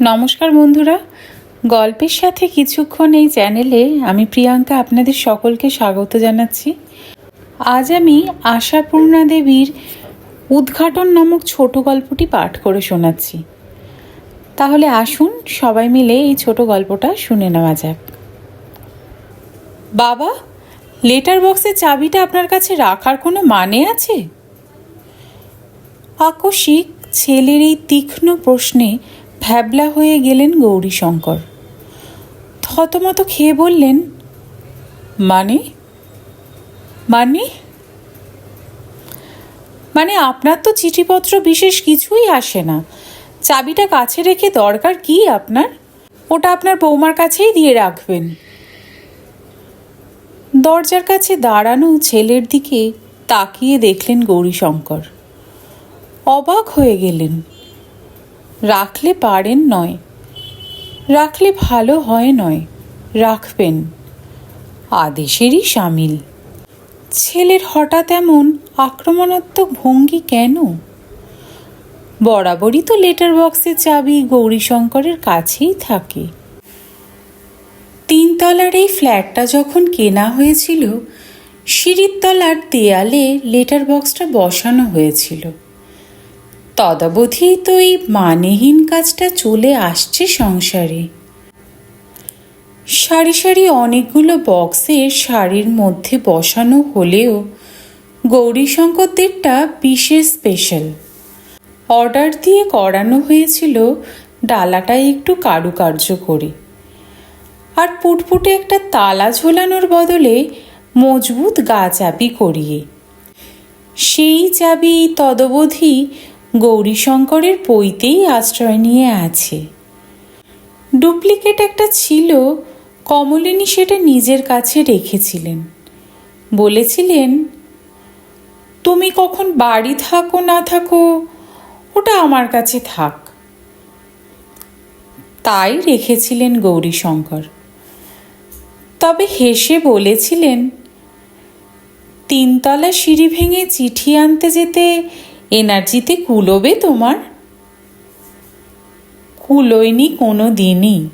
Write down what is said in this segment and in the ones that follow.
নমস্কার বন্ধুরা। গল্পের সাথে কিছুক্ষণ এই চ্যানেলে আমি প্রিয়াঙ্কা আপনাদের সকলকে স্বাগত জানাচ্ছি। আজ আমি আশাপূর্ণা দেবীর উদ্ঘাটন নামক ছোট গল্পটি পাঠ করে শোনাচ্ছি। তাহলে আসুন সবাই মিলে এই ছোট গল্পটা শুনে নেওয়া যাক। বাবা, লেটার বক্সের চাবিটা আপনার কাছে রাখার কোনো মানে আছে? আকস্মিক ছেলের এই তীক্ষ্ণ প্রশ্নে ভ্যাবলা হয়ে গেলেন গৌরীশঙ্কর। থতমত খেয়ে বললেন মানে? মানে? মানে আপনার তো চিঠিপত্র বিশেষ কিছুই আসে না। চাবিটা কাছে রেখে দরকার কি আপনার? ওটা আপনার বৌমার কাছেই দিয়ে রাখবেন। দরজার কাছে দাঁড়ানো ছেলের দিকে তাকিয়ে দেখলেন গৌরীশঙ্কর। অবাক হয়ে গেলেন। রাখলে পারেন নয়। রাখলে ভালো হয় নয়, রাখবেন। আদেশেরই সামিল। ছেলের হঠাৎ এমন আক্রমণাত্মক ভঙ্গি কেন? বরাবরই তো লেটার বক্সের চাবি গৌরীশঙ্করের কাছেই থাকে। তিনতলার এই ফ্ল্যাটটা যখন কেনা হয়েছিল, সিঁড়ির তলার দেয়ালে লেটার বক্সটা বসানো হয়েছিল। তদাবধিই তো এই মানেহীন কাজটা চলে আসছে সংসারে। সারি সারি অনেকগুলো বক্সে শাড়ির মধ্যে বসানো হলেও গৌরীশঙ্করদেরটা বিশেষ স্পেশাল অর্ডার দিয়ে করানো হয়েছিল ডালাটা একটু কারুকার্য করে। আর পুটপুটে একটা তালা ঝোলানোর বদলে মজবুত গা চাবি করিয়ে। সেই চাবি তদবধি গৌরীশঙ্করের পইতেই আশ্রয় নিয়ে আছে। ডুপ্লিকেট একটা ছিল, কমলিনী সেটা নিজের কাছে রেখেছিলেন। বলেছিলেন, তুমি কখন বাড়ি থাকো না থাকো, ওটা আমার কাছে থাক। তাই রেখেছিলেন গৌরীশঙ্কর। তবে হেসে বলেছিলেন, তিনতলা সিঁড়ি ভেঙে চিঠি আনতে যেতে এনার্জিতে কুলোবে তোমার। কুলোয়নি কোনো দিনই।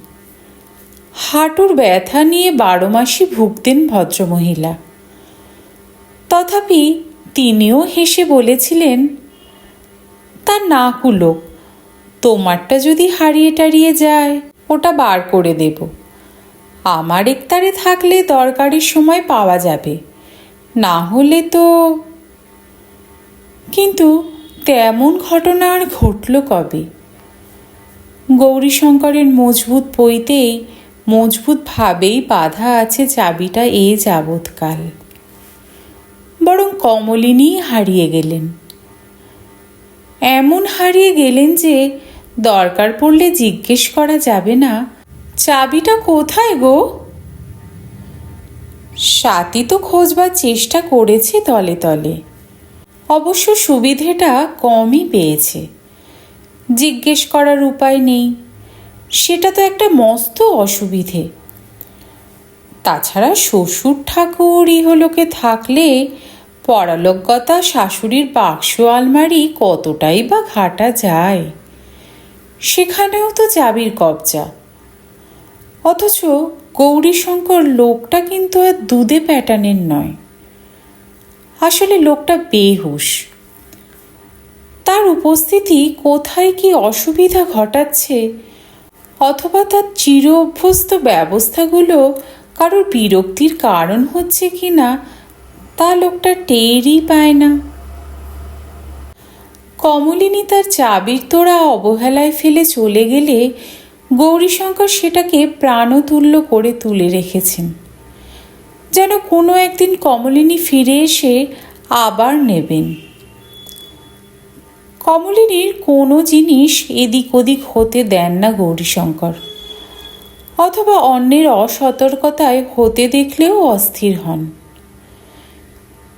হাঁটুর ব্যথা নিয়ে বারো মাসই ভুগতেন ভদ্রমহিলা। তথাপি তিনিও হেসে বলেছিলেন, তা না কুলো, তোমারটা যদি হারিয়ে টারিয়ে যায়, ওটা বার করে দেব। আমার একতারে থাকলে দরকারের সময় পাওয়া যাবে। না হলে তো কিন্তু তেমন ঘটনা আর ঘটল কবে? গৌরীশঙ্করের মজবুত পইতেই মজবুতভাবেই বাধা আছে চাবিটা এ যাবৎকাল। বরং কমলিনী হারিয়ে গেলেন। এমন হারিয়ে গেলেন যে দরকার পড়লে জিজ্ঞেস করা যাবে না, চাবিটা কোথায় গো? সাথী তো খোঁজবার চেষ্টা করেছে তলে তলে। অবশ্য সুবিধেটা কমই পেয়েছে। জিজ্ঞেস করার উপায় নেই। সেটা তো একটা মস্ত অসুবিধে। তাছাড়া শ্বশুর ঠাকুর ইহলোকে থাকলে পরালোকগতা শাশুড়ির বাক্স আলমারি কতটাই বা ঘাটা যায়। সেখানেও তো চাবির কবজা। অথচ গৌরীশঙ্কর লোকটা কিন্তু আর দুধে প্যাটার্নের নয়। আসলে লোকটা বেহুশ। তার উপস্থিতি কোথায় কি অসুবিধা ঘটাচ্ছে অথবা তার চির অভ্যস্ত ব্যবস্থাগুলো কারোর বিরক্তির কারণ হচ্ছে কি না তা লোকটা টেরই পায় না। কমলিনী তার চাবির তোড়া অবহেলায় ফেলে চলে গেলে গৌরীশঙ্কর সেটাকে প্রাণতুল্য করে তুলে রেখেছেন। যেন কোনো একদিন কমলিনী ফিরে এসে আবার নেবেন। কমলিনীর কোনো জিনিস এদিক ওদিক হতে দেন না গৌরীশঙ্কর। অথবা অন্যের অসতর্কতায় হতে দেখলেও অস্থির হন।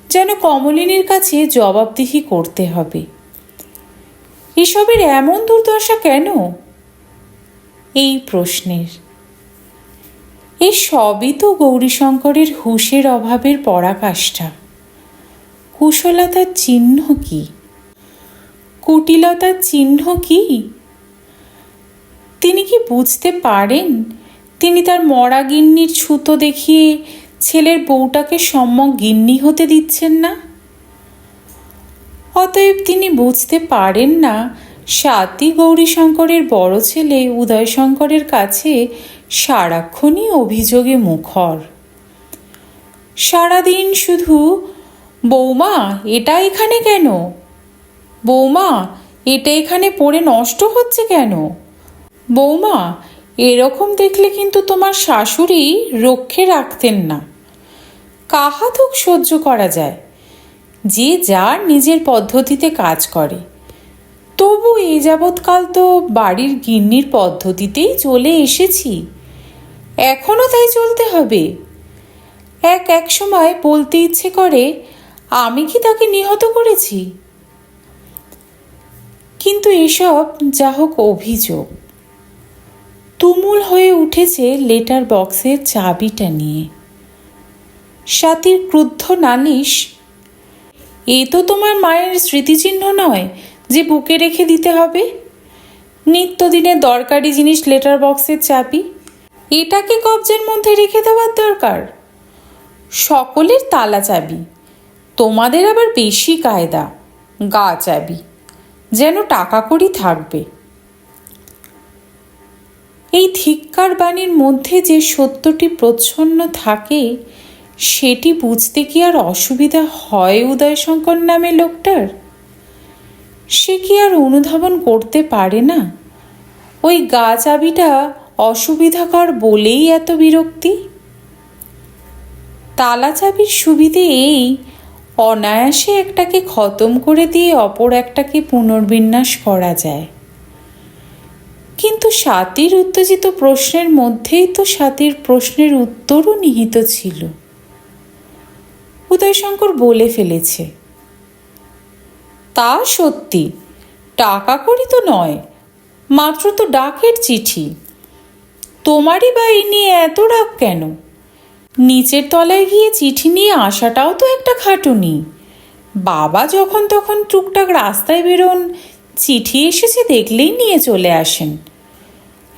যেন কমলিনীর কাছে জবাবদিহি করতে হবে। এসবের এমন দুর্দশা কেন? এই প্রশ্নের। এই সবই তো গৌরীশঙ্করের হুঁশের অভাবের পরাকাষ্ঠা। কুশলতার চিহ্ন কি? কুটিলতার চিহ্ন কি? তিনি কি বুঝতে পারেন? তিনি তার মরা গিন্নির ছুতো দেখিয়ে ছেলের বউটাকে সম্যক গিন্নি হতে দিচ্ছেন না? অতএব তিনি বুঝতে পারেন না সাতই গৌরীশঙ্করের বড় ছেলে উদয়শঙ্করের কাছে সারাক্ষণই অভিযোগে মুখর। সারাদিন শুধু, বৌমা, এটা এখানে কেন? বৌমা, এটা এখানে পড়ে নষ্ট হচ্ছে কেন? বৌমা, এরকম দেখলে কিন্তু তোমার শাশুড়ি রক্ষে রাখতেন না। কাহাতুক সহ্য করা যায়? যে যার নিজের পদ্ধতিতে কাজ করে। তবু এই যাবৎকাল তো বাড়ির গিন্নির পদ্ধতিতেই চলে এসেছি। এখনও তাই চলতে হবে। এক এক সময় বলতে ইচ্ছে করে, আমি কি তাকে নিহত করেছি? কিন্তু এসব যা হোক অভিযোগ। তুমুল হয়ে উঠেছে লেটার বক্সের চাবিটা নিয়ে। সাথীর ক্রুদ্ধ নালিশ, এ তো তোমার মায়ের স্মৃতিচিহ্ন নয় যে বুকে রেখে দিতে হবে? নিত্যদিনের দরকারি জিনিস লেটার বক্সের চাবি। এটাকে কবজের মধ্যে রেখে দেওয়ার দরকার। সকলের তালা চাবি। তোমাদের আবার বেশি কায়দা। গা চাবি। যেন টাকা করি থাকবে। এই ধিক্কার বাণীর মধ্যে যে সত্যটি প্রচ্ছন্ন থাকে, সেটি বুঝতে কি আর অসুবিধা হয় উদয়শঙ্কর নামে লোকটার? সে কি আর অনুধাবন করতে পারে না? ওই গা চাবিটা অসুবিধাকর বলেই এত বিরক্তি? তালা চাবির সুবিধে এই অনায়াসে একটাকে খতম করে দিয়ে অপর একটাকে পুনর্বিন্যাস করা যায়। কিন্তু সাতির উত্তেজিত প্রশ্নের মধ্যেই তো সাতির প্রশ্নের উত্তরও নিহিত ছিল। উদয়শঙ্কর বলে ফেলেছে তা সত্যি। টাকা করি তো নয়, মাত্র তো ডাকের চিঠি। তোমারই বা এই নিয়ে এত রাগ কেন? নিচের তলায় গিয়ে চিঠি নিয়ে আসাটাও তো একটা খাটুনি। বাবা যখন তখন টুকটাক রাস্তায় বেরোন, চিঠি এসেছে দেখলেই নিয়ে চলে আসেন।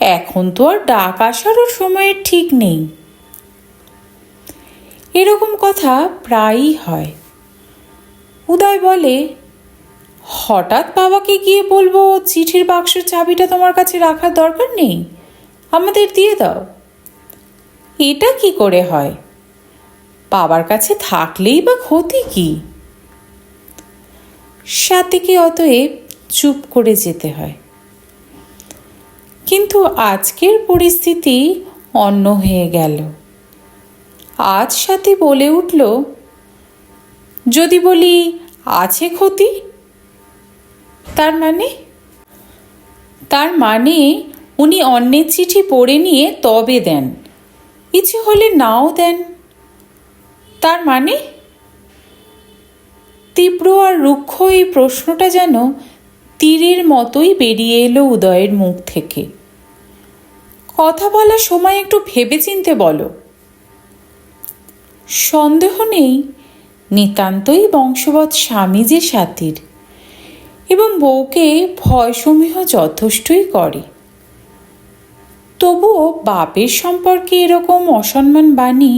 এখন তো আর ডাক আসারও সময়ের ঠিক নেই। এরকম কথা প্রায়ই হয়। উদয় বলে হঠাৎ বাবাকে গিয়ে বলব, চিঠির বাক্সের চাবিটা তোমার কাছে রাখার দরকার নেই? আমাদের দিয়ে দাও। এটা কি করে হয়? বাবার কাছে থাকলেই বা ক্ষতি কি? সাথীকে অতএব চুপ করে যেতে হয়। কিন্তু আজকের পরিস্থিতি অন্য হয়ে গেল। আজ সাথী বলে উঠল, যদি বলি, আছে ক্ষতি? তার মানে? তার মানে উনি অন্যের চিঠি পড়ে নিয়ে তবে দেন। ইচ্ছে হলে নাও দেন। তার মানে? তীব্র আর রুক্ষ এই প্রশ্নটা যেন তীরের মতোই বেরিয়ে এলো উদয়ের মুখ থেকে। কথা বলার সময় একটু ভেবেচিন্তে বলো। সন্দেহ নেই, নিতান্তই বংশবৎ স্বামী যে সাথীর। এবং বউকে ভয়সমূহ যথেষ্টই করে। তবুও বাপের সম্পর্কে এরকম অসম্মান বাণী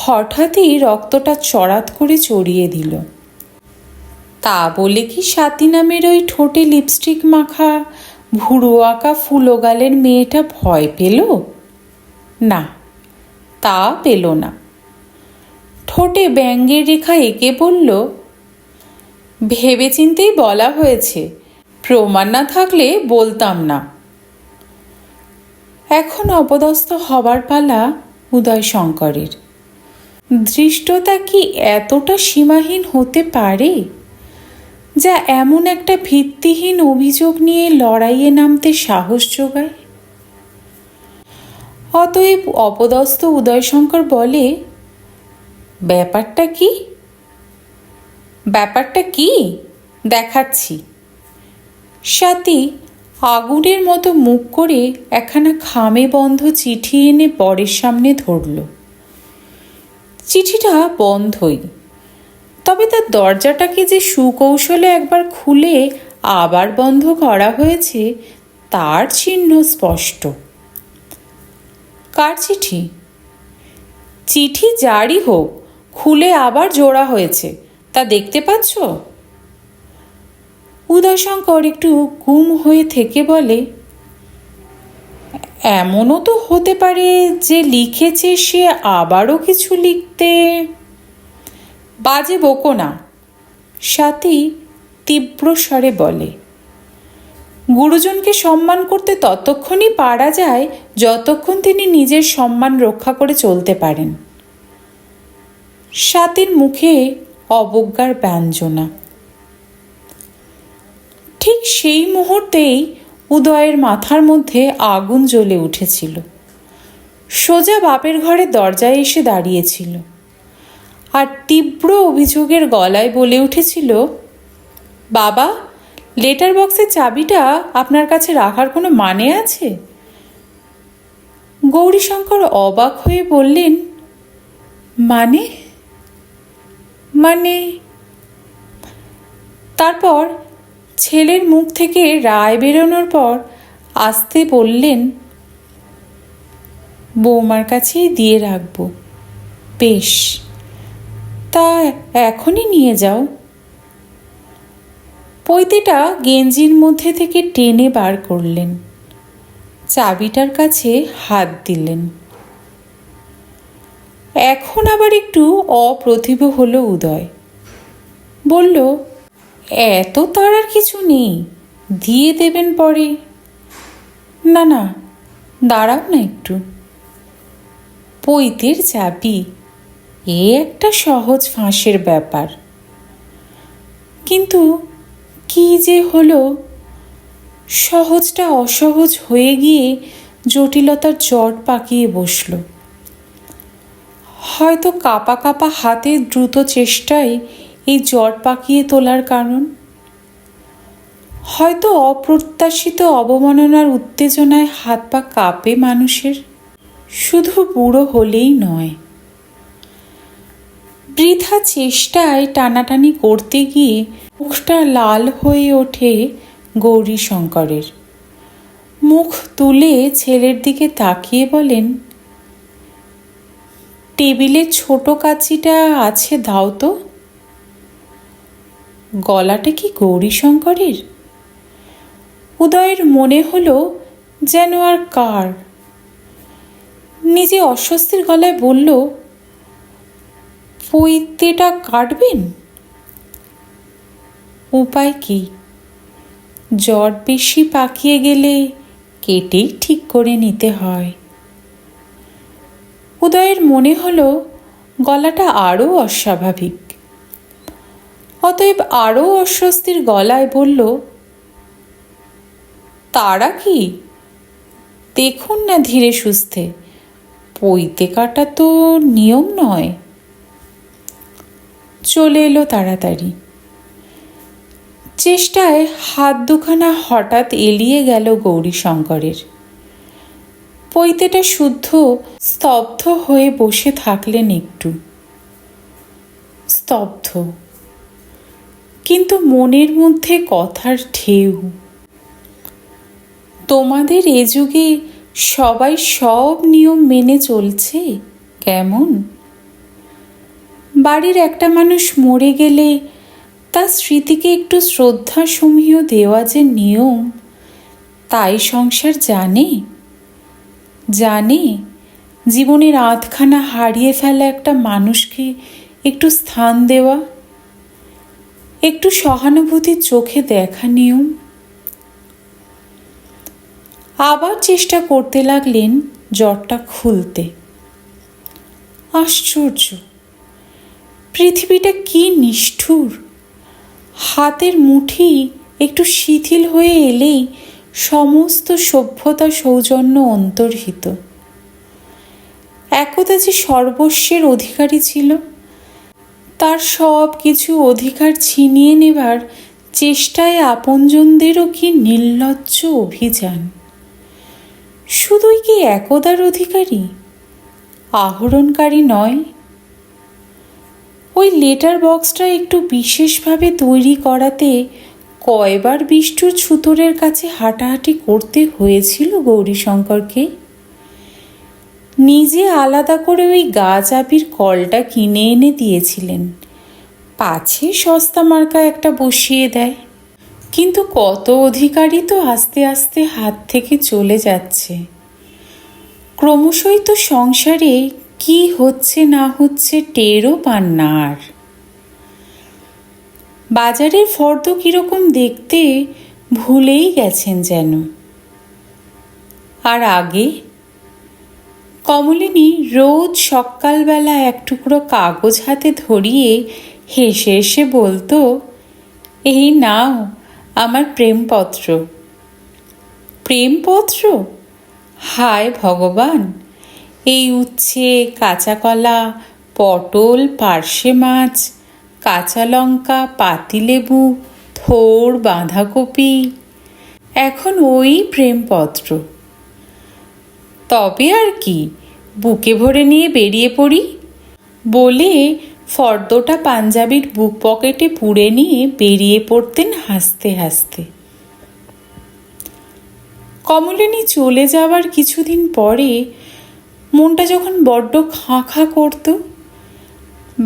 হঠাৎই রক্তটা চড়াত করে চড়িয়ে দিল। তা বলে কি সাথী নামের ওই ঠোঁটে লিপস্টিক মাখা ভুড়ো আঁকা ফুলোগালের মেয়েটা ভয় পেল? না, তা পেল না। ঠোঁটে ব্যঙ্গের রেখা এঁকে বলল ভেবেচিন্তেই বলা হয়েছে, প্রমাণ না থাকলে বলতাম না। এখন অপদস্থ হবার পালা উদয় শঙ্করের। ধৃষ্টতা কি এতটা সীমাহীন হতে পারে? যা এমন একটা ভিত্তিহীন অভিযোগ নিয়ে লড়াইয়ে নামতে সাহস যোগায়? অতএব অপদস্থ উদয়শঙ্কর বলে, ব্যাপারটা কি? ব্যাপারটা কি? দেখাচ্ছি। সাথী আগুনের মতো মুখ করে একখানা খামে বন্ধ চিঠি এনে বরের সামনে ধরল। চিঠিটা বন্ধই। তবে তার দরজাটাকে যে সুকৌশলে একবার খুলে আবার বন্ধ করা হয়েছে, তার চিহ্ন স্পষ্ট। কার চিঠি? চিঠি জারি হোক, খুলে আবার জোড়া হয়েছে। তা দেখতে পাচ্ছ? উদয়শঙ্কর একটু গুম হয়ে থেকে বলে, এমনও তো হতে পারে যে লিখেছে সে আবারও কিছু লিখতে? বাজে বকো না, সাথী তীব্র স্বরে বলে, গুরুজনকে সম্মান করতে ততক্ষণই পারা যায় যতক্ষণ তিনি নিজের সম্মান রক্ষা করে চলতে পারেন। সাতির মুখে অবজ্ঞার ব্যঞ্জনা। ঠিক সেই মুহূর্তেই উদয়ের মাথার মধ্যে আগুন জ্বলে উঠেছিল। সোজা বাপের ঘরে দরজায় এসে দাঁড়িয়েছিল। আর তীব্র অভিযোগের গলায় বলে উঠেছিল, বাবা লেটার বক্সের চাবিটা আপনার কাছে রাখার কোনো মানে আছে? গৌরীশঙ্কর অবাক হয়ে বললেন মানে? মানে? তারপর ছেলের মুখ থেকে রায় বেরোনোর পর আসতে বললেন, বৌমার কাছেই দিয়ে রাখব। বেশ, তা এখনই নিয়ে যাও। পৈতেটা গেঞ্জির মধ্যে থেকে টেনে বার করলেন। চাবিটার কাছে হাত দিলেন। এখন আবার একটু অপ্রতিভ হলো উদয়। বলল, এত তার আর কিছু নেই, দিয়ে দেবেন পরে। না না, দাঁড়াও না একটু। পৈতের চাবি এ একটা সহজ ফাঁসের ব্যাপার। কিন্তু কি যে হলো, সহজটা অসহজ হয়ে গিয়ে জটিলতার জট পাকিয়ে বসল। হয়তো কাপা কাপা হাতে দ্রুত চেষ্টায় এই জ্বর পাকিয়ে তোলার কারণ? হয়তো অপ্রত্যাশিত অবমাননার উত্তেজনায় হাত পা কাঁপে মানুষের? শুধু বুড়ো হলেই নয়। বৃথা চেষ্টায় টানাটানি করতে গিয়ে মুখটা লাল হয়ে ওঠে গৌরী শঙ্করের মুখ তুলে ছেলের দিকে তাকিয়ে বলেন টেবিলে ছোট কাচিটা আছে, দাও তো। গলাটা কি গৌরীশঙ্করের? উদয়ের মনে হলো যেন আর কার। নিজে অস্বস্তির গলায় বলল, পৈতেটা কাটবেন? উপায় কি? জ্বর বেশি পাকিয়ে গেলে কেটেই ঠিক করে নিতে হয়। উদয়ের মনে হলো গলাটা আরও অস্বাভাবিক। অতএব আরও অস্বস্তির গলায় বলল, তারা কি? দেখুন না ধীরে সুস্থে পইতে কাটা তো নিয়ম নয়। চলে এলো তাড়াতাড়ি। চেষ্টায় হাত দুখানা হঠাৎ এলিয়ে গেল গৌরীশঙ্করের। পৈতেটা শুদ্ধ, স্তব্ধ হয়ে বসে থাকলেন একটু। স্তব্ধ। কিন্তু মনের মধ্যে কথার ঢেউ। তোমাদের এ যুগে সবাই সব নিয়ম মেনে চলছে? কেমন? বাড়ির একটা মানুষ মরে গেলে তার স্মৃতিকে একটু শ্রদ্ধা সমীহ দেওয়া যে নিয়ম, তাই সংসার জানে? জানে, জীবনের আধখানা হারিয়ে ফেলা একটা মানুষকে একটু স্থান দেওয়া, একটু সহানুভূতির চোখে দেখা নিয়ম আবার চেষ্টা করতে লাগলেন জ্বরটা খুলতে। আশ্চর্য, পৃথিবীটা কি নিষ্ঠুর। হাতের মুঠি একটু শিথিল হয়ে এলেই সমস্ত সভ্যতা সৌজন্য অন্তর্হিত। একদা যে সর্বস্বের অধিকারী ছিল, তার সব কিছু অধিকার ছিনিয়ে নেবার চেষ্টায় আপনজনদেরও কি নির্লজ্জ অভিযান? শুধুই কি একদার অধিকারী? আহরণকারী নয়। ওই লেটার বক্সটা একটু বিশেষভাবে তৈরি করাতে কয়বার বিষ্টুর ছুতরের কাছে হাঁটাহাঁটি করতে হয়েছিল গৌরীশঙ্করকে? নিজে আলাদা করে ওই গাছ আবির কলটা কিনে এনে দিয়েছিলেন। পাছে সস্তা মার্কা একটা বসিয়ে দেয়। কিন্তু কত অধিকারী তো আস্তে আস্তে হাত থেকে চলে যাচ্ছে। ক্রমশই তো সংসারে কি হচ্ছে না হচ্ছে টেরও পান না আর। বাজারের ফর্দ কীরকম দেখতে ভুলেই গেছেন যেন। আর আগে? কমলিনী রোজ সকালবেলা এক টুকরো কাগজ হাতে ধরিয়ে হেসে হেসে বলতো, এই নাও আমার প্রেমপত্র। প্রেমপত্র? হায় ভগবান! এই উচ্ছে, কাঁচা কলা, পটল, পার্শে মাছ কাঁচা লঙ্কা পাতিলেবু থোর, বাঁধাকপি। এখন ওই প্রেমপত্র। তবে আর কি, বুকে ভরে নিয়ে বেরিয়ে পড়ি। বলে ফর্দটা পাঞ্জাবির বুক পকেটে পুড়ে নিয়ে বেরিয়ে পড়তেন হাসতে হাসতে। কমলিনী চলে যাওয়ার কিছুদিন পরে মনটা যখন বড্ড খাঁ খাঁ করত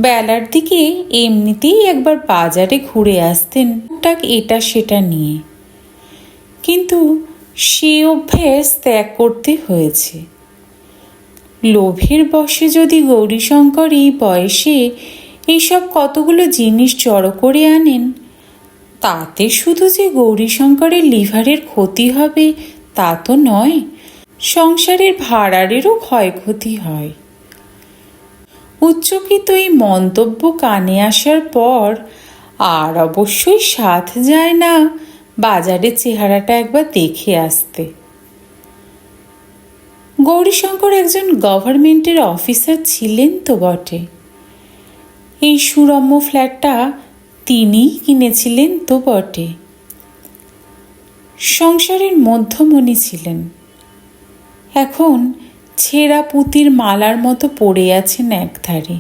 বেলার দিকে এমনিতেই একবার বাজারে ঘুরে আসতেন টাক এটা সেটা নিয়ে। কিন্তু সে অভ্যেস ত্যাগ করতে হয়েছে। লোভের বশে যদি গৌরীশঙ্কর এই বয়সে এইসব কতগুলো জিনিস জড়ো করে আনেন, তাতে শুধু যে গৌরীশঙ্করের লিভারের ক্ষতি হবে তা তো নয়, সংসারের ভাড়ারেরও ক্ষয়ক্ষতি হয়। উচ্চকিত এই মন্তব্য কানে আসার পর আর অবশ্যই সাথ যায় না বাজারের চেহারাটা একবার দেখে আসতে। গৌরীশঙ্কর একজন গভর্নমেন্টের অফিসার ছিলেন তো বটে। এই সুরম্য ফ্ল্যাটটা তিনিই কিনেছিলেন তো বটে। সংসারের মধ্যমণি ছিলেন। এখন ছেঁড়া পুঁতির মালার মতো পড়ে আছেন একধারে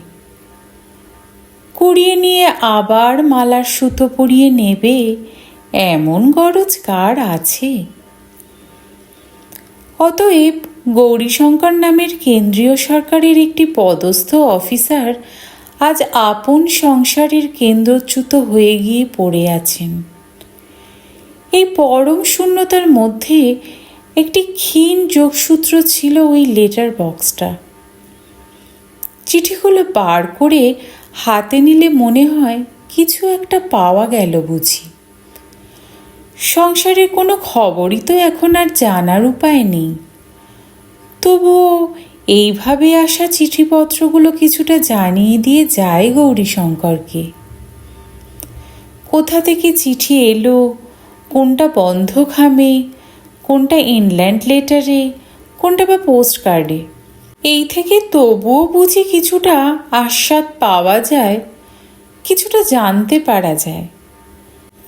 কুড়িয়ে নিয়ে আবার মালার সুতো পরিয়ে নেবে, এমন গরজ কার আছে? অতএব গৌরীশঙ্কর নামের কেন্দ্রীয় সরকারের একটি পদস্থ অফিসার আজ আপন সংসারের কেন্দ্রচ্যুত হয়ে গিয়ে পড়ে আছেন। এই পরম শূন্যতার মধ্যে একটি ক্ষীণ যোগসূত্র ছিল ওই লেটার বক্সটা চিঠিগুলো বার করে হাতে নিলে মনে হয় কিছু একটা পাওয়া গেল বুঝি। সংসারের কোনো খবরই তো এখন আর জানার উপায় নেই। তবুও এইভাবে আসা চিঠিপত্রগুলো কিছুটা জানিয়ে দিয়ে যায় গৌরীশঙ্করকে। কোথা থেকে চিঠি এলো, কোনটা বন্ধ খামে কোনটা ইনল্যান্ড লেটারে কোনটা বা পোস্ট কার্ডে এই থেকে তবুও বুঝি কিছুটা আস্বাদ পাওয়া যায়, কিছুটা জানতে পারা যায়।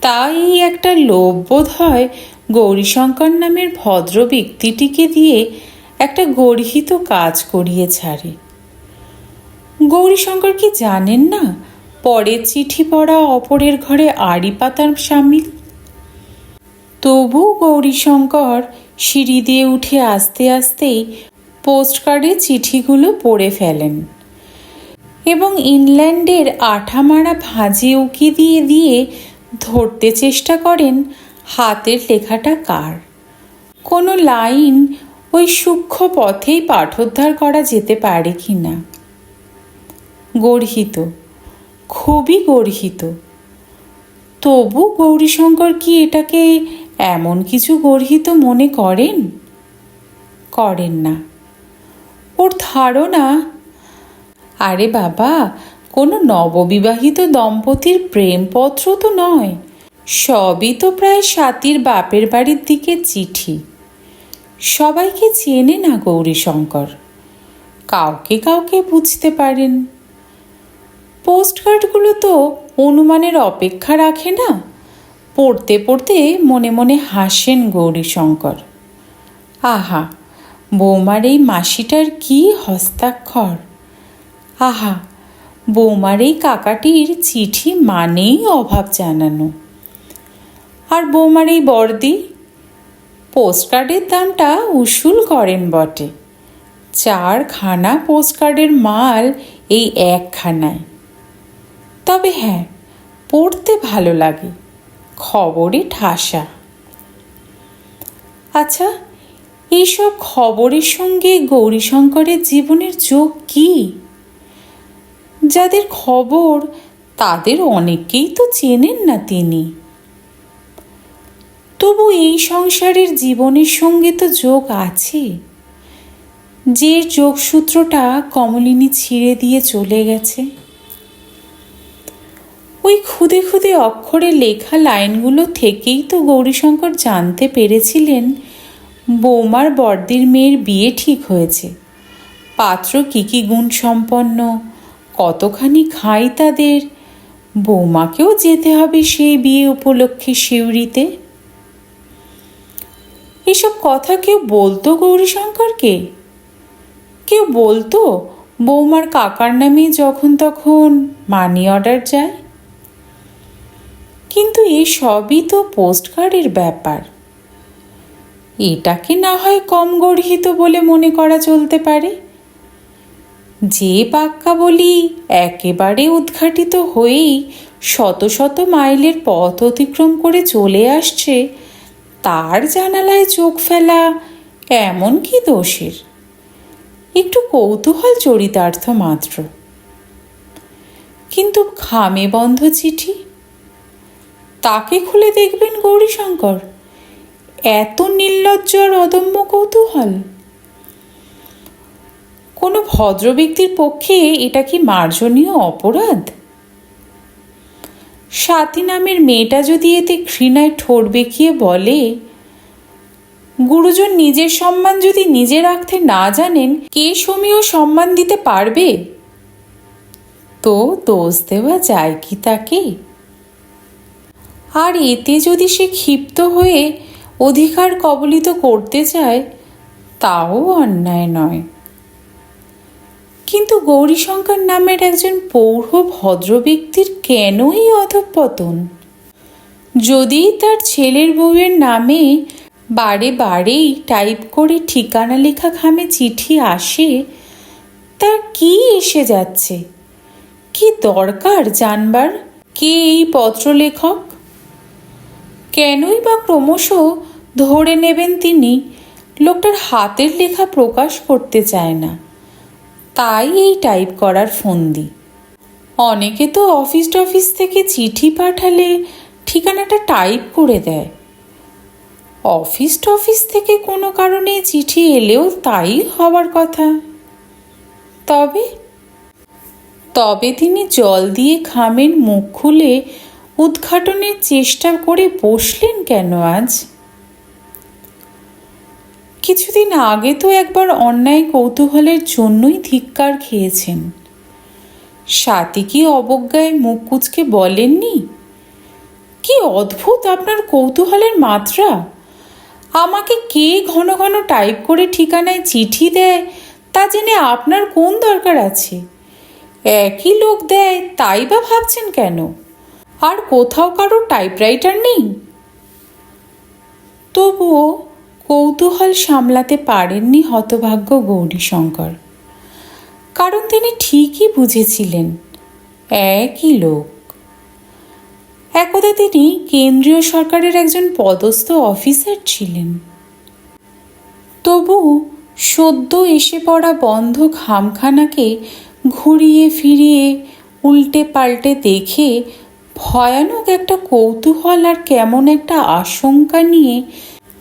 তাই একটা লোভ বোধ হয় গৌরীশঙ্কর নামের ভদ্র ব্যক্তিটিকে দিয়ে একটা গর্হিত কাজ করিয়ে ছাড়ে। গৌরীশঙ্কর কি জানেন না, পরের চিঠি পড়া অপরের ঘরে আড়ি পাতার সামিল তবু গৌরীশঙ্কর সিঁড়ি দিয়ে উঠে আস্তে আসতেই পোস্টকার্ডে চিঠিগুলো পড়ে ফেলেন এবং ইংল্যান্ডের আঠামারা ভাঁজে উকি দিয়ে দিয়ে ধরতে চেষ্টা করেন হাতের লেখাটা কার। কোনো লাইন ওই সূক্ষ্ম পথেই পাঠোদ্ধার করা যেতে পারে কি না গর্হিত, খুবই গর্হিত। তবু গৌরীশঙ্কর কি এটাকে এমন কিছু গর্হিত মনে করেন? করেন না। ওর ধারণা, আরে বাবা, কোনো নববিবাহিত দম্পতির প্রেমপত্র তো নয়। সবই তো প্রায় সাতির বাপের বাড়ির দিকে চিঠি। সবাইকে চেনে না গৌরীশঙ্কর। কাউকে কাউকে বুঝতে পারেন। পোস্টকার্ডগুলো তো অনুমানের অপেক্ষা রাখে না। পড়তে পড়তে মনে মনে হাসেন গৌরীশঙ্কর। আহা, বৌমার এই মাসিটার কি হস্তাক্ষর। আহা, বৌমার এই কাকাটির চিঠি মানেই অভাব জানানো। আর বৌমার এই বর্দি? পোস্টকার্ডের দামটা উসুল করেন বটে। চারখানা পোস্টকার্ডের মাল এই একখানায়। তবে হ্যাঁ পড়তে ভালো লাগে। খবরে ঠাসা। আচ্ছা এইসব খবরের সঙ্গে গৌরীশঙ্করের জীবনের যোগ কি? যাদের খবর তাদের অনেককেই তো চেনেন না তিনি। তবু এই সংসারের জীবনের সঙ্গে তো যোগ আছে। যে যোগসূত্রটা কমলিনী ছিঁড়ে দিয়ে চলে গেছে। ওই খুদে খুদে অক্ষরে লেখা লাইনগুলো থেকেই তো গৌরীশঙ্কর জানতে পেরেছিলেন বৌমার বর্দির মেয়ের বিয়ে ঠিক হয়েছে। পাত্র কী কী গুণ সম্পন্ন, কতখানি খাই তাদের, বৌমাকেও যেতে হবে সেই বিয়ে উপলক্ষে শিউরিতে। এসব কথা কেউ বলতো গৌরীশঙ্করকে? কেউ বলতো বৌমার কাকার নামে যখন তখন মানি অর্ডার যায়? কিন্তু এই সবই তো পোস্টকার্ডের ব্যাপার। এটাকে না হয় কম গর্হিত বলে মনে করা চলতে পারে? যে বলি একেবারে উদ্ঘাটিত হয়েই শত শত মাইলের পথ অতিক্রম করে চলে আসছে, তার জানালায় চোখ ফেলা এমন কি দোষের? একটু কৌতূহল চরিতার্থ মাত্র। কিন্তু খামে বন্ধ চিঠি তাকে খুলে দেখবেন গৌরীশঙ্কর। এত নির্লজ্জ আর অদম্য কৌতূহল। কোনো ভদ্র ব্যক্তির পক্ষে এটা কি মার্জনীয় অপরাধ? সাথী নামের মেয়েটা যদি এতে ঘৃণায় ঠোঁট বেঁকিয়ে বলে, গুরুজন নিজের সম্মান যদি নিজে রাখতে না জানেন, কে সমীয় সম্মান দিতে পারবে? তো দোষ দেওয়া যায় কি তাকে? আর এতে যদি সে ক্ষিপ্ত হয়ে অধিকার কবলিত করতে চায়, তাও অন্যায় নয়। কিন্তু গৌরীশঙ্কর নামের একজন পৌঢ় ভদ্র ব্যক্তির কেনই অধঃপতন? যদি তার ছেলের বউয়ের নামে বারে বারেই টাইপ করে ঠিকানা লেখা খামে চিঠি আসে, তার কি এসে যাচ্ছে? কি দরকার জানবার? কে এই পত্রলেখক? কেনই বা ক্রমশ ধরে নেবেন তিনি, লোকটার হাতের লেখা প্রকাশ করতে চায় না। তাই এই টাইপ করার ফন্দি। অনেকে তো অফিস টফিস থেকে চিঠি পাঠালে ঠিকানাটা টাইপ করে দেয়। অফিস টফিস থেকে কোনো কারণে চিঠি এলেও তাই হওয়ার কথা। তবে তবে তিনি জল দিয়ে খামের মুখ খুলে উদ্ঘাটনের চেষ্টা করে বসলেন কেন আজ? কিছুদিন আগে তো একবার অন্যায় কৌতূহলের জন্যই ধিক্কার খেয়েছেন। সাথী কি অবজ্ঞায় মুখ কুচকে বলেননি? কি অদ্ভুত আপনার কৌতূহলের মাত্রা। আমাকে কে ঘন ঘন টাইপ করে ঠিকানায় চিঠি দেয়, তা জেনে আপনার কোন দরকার আছে? একই লোক দেয়, তাই বা ভাবছেন কেন? আর কোথাও কারও টাইপরাইটার নেই? তবুও কৌতূহল সামলাতে পারেননি হতভাগ্য গৌরীশঙ্কর। কারণ তিনি ঠিকই বুঝেছিলেন, একই লোক। একদা তিনি কেন্দ্রীয় সরকারের একজন পদস্থ অফিসার ছিলেন। তবু সদ্য এসে পড়া বন্ধ খামখানাকে ঘুরিয়ে ফিরিয়ে উল্টে পাল্টে দেখে ভয়ানক একটা কৌতূহল আর কেমন একটা আশঙ্কা নিয়ে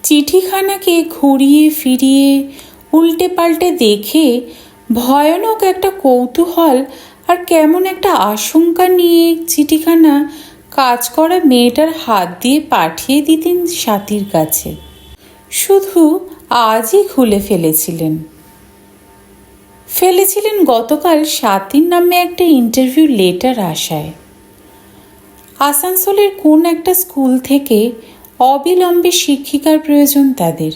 চিঠিখানাকে ঘুরিয়ে ফিরিয়ে উল্টে পাল্টে দেখে ভয়ানক একটা কৌতূহল আর কেমন একটা আশঙ্কা নিয়ে চিঠিখানা কাজ করা মেয়েটার হাত দিয়ে পাঠিয়ে দিতেন সাথীর কাছে। শুধু আজই খুলে ফেলেছিলেন। ফেলেছিলেন গতকাল সাতির নামে একটা ইন্টারভিউ লেটার আসায়। আসানসোলের কোন একটা স্কুল থেকে অবিলম্বে শিক্ষিকার প্রয়োজন তাদের?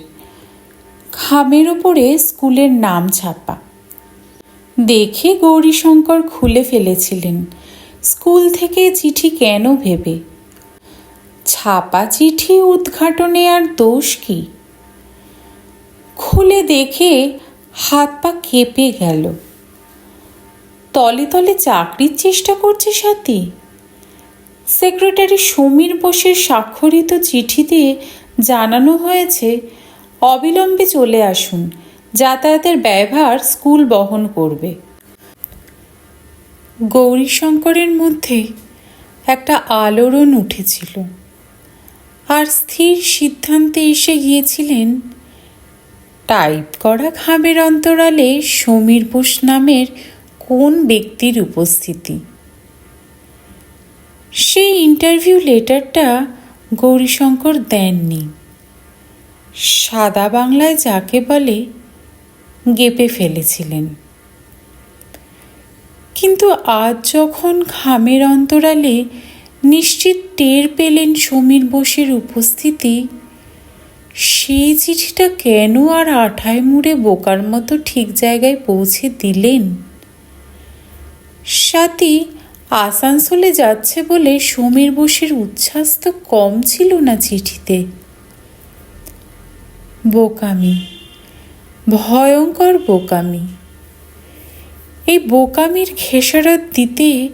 খামের ওপরে স্কুলের নাম ছাপা। দেখে গৌরীশঙ্কর খুলে ফেলেছিলেন। স্কুল থেকে চিঠি কেন ভেবে? ছাপা চিঠি উদ্ঘাটনে আর দোষ কি? খুলে দেখে হাত পা কেঁপে গেল। তলে তলে চাকরির চেষ্টা করছে সাথী। সেক্রেটারি সমীর বোসের স্বাক্ষরিত চিঠিতে জানানো হয়েছে, অবিলম্বে চলে আসুন, যাতায়াতের ব্যয়ভার স্কুল বহন করবে। গৌরীশঙ্করের মধ্যে একটা আলোড়ন উঠেছিল। আর স্থির সিদ্ধান্তে এসে গিয়েছিলেন, টাইপ করা খামের অন্তরালে সমীর বোস নামের কোন ব্যক্তির উপস্থিতি? সেই ইন্টারভিউ লেটারটা গৌরীশঙ্কর দেননি। সাদা বাংলায় যাকে বলে গেপে ফেলেছিলেন। কিন্তু আজ যখন খামের অন্তরালে নিশ্চিত টের পেলেন সমীর বোসের উপস্থিতি, সেই চিঠিটা কেন আর আঠায় মুড়ে বোকার মতো ঠিক জায়গায় পৌঁছে দিলেন? সাথী আসানসোলে যাচ্ছে বলে সমীর বোসের উচ্ছ্বাস তো কম ছিল না চিঠিতে। বোকামি, ভয়ঙ্কর বোকামি। এই বোকামির খেসারত দিতে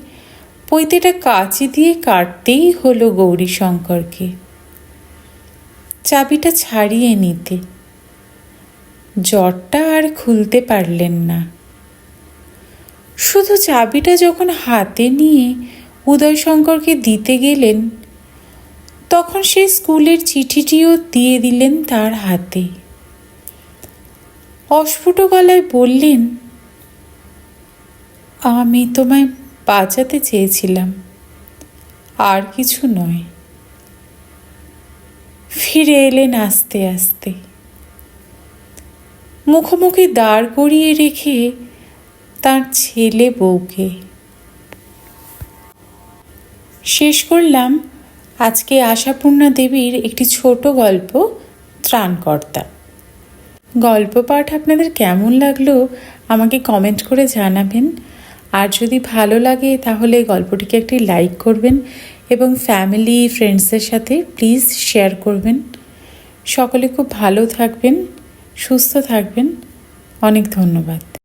পৈতেটা কাঁচি দিয়ে কাটতেই হলো গৌরীশঙ্করকে। চাবিটা ছাড়িয়ে নিতে। জ্বরটা আর খুলতে পারলেন না। শুধু চাবিটা যখন হাতে নিয়ে উদয়শঙ্করকে দিতে গেলেন, তখন সে স্কুলের চিঠিটিও দিয়ে দিলেন তার হাতে। অস্ফুট গলায় বললেন, আমি তোমায় বাঁচাতে চেয়েছিলাম, আর কিছু নয়। ফিরে এলেন আস্তে আস্তে। মুখোমুখি দাঁড় করিয়ে রেখে তার ছেলে বউকে। শেষ করলাম আজকে আশাপূর্ণা দেবীর একটি ছোট গল্প, ত্রাণকর্তা। গল্প পাঠ আপনাদের কেমন লাগল আমাকে কমেন্ট করে জানাবেন। আর যদি ভালো লাগে তাহলে গল্পটিকে একটি লাইক করবেন এবং ফ্যামিলি ফ্রেন্ডসদের সাথে প্লিজ শেয়ার করবেন। সকলে খুব ভালো থাকবেন, সুস্থ থাকবেন। অনেক ধন্যবাদ।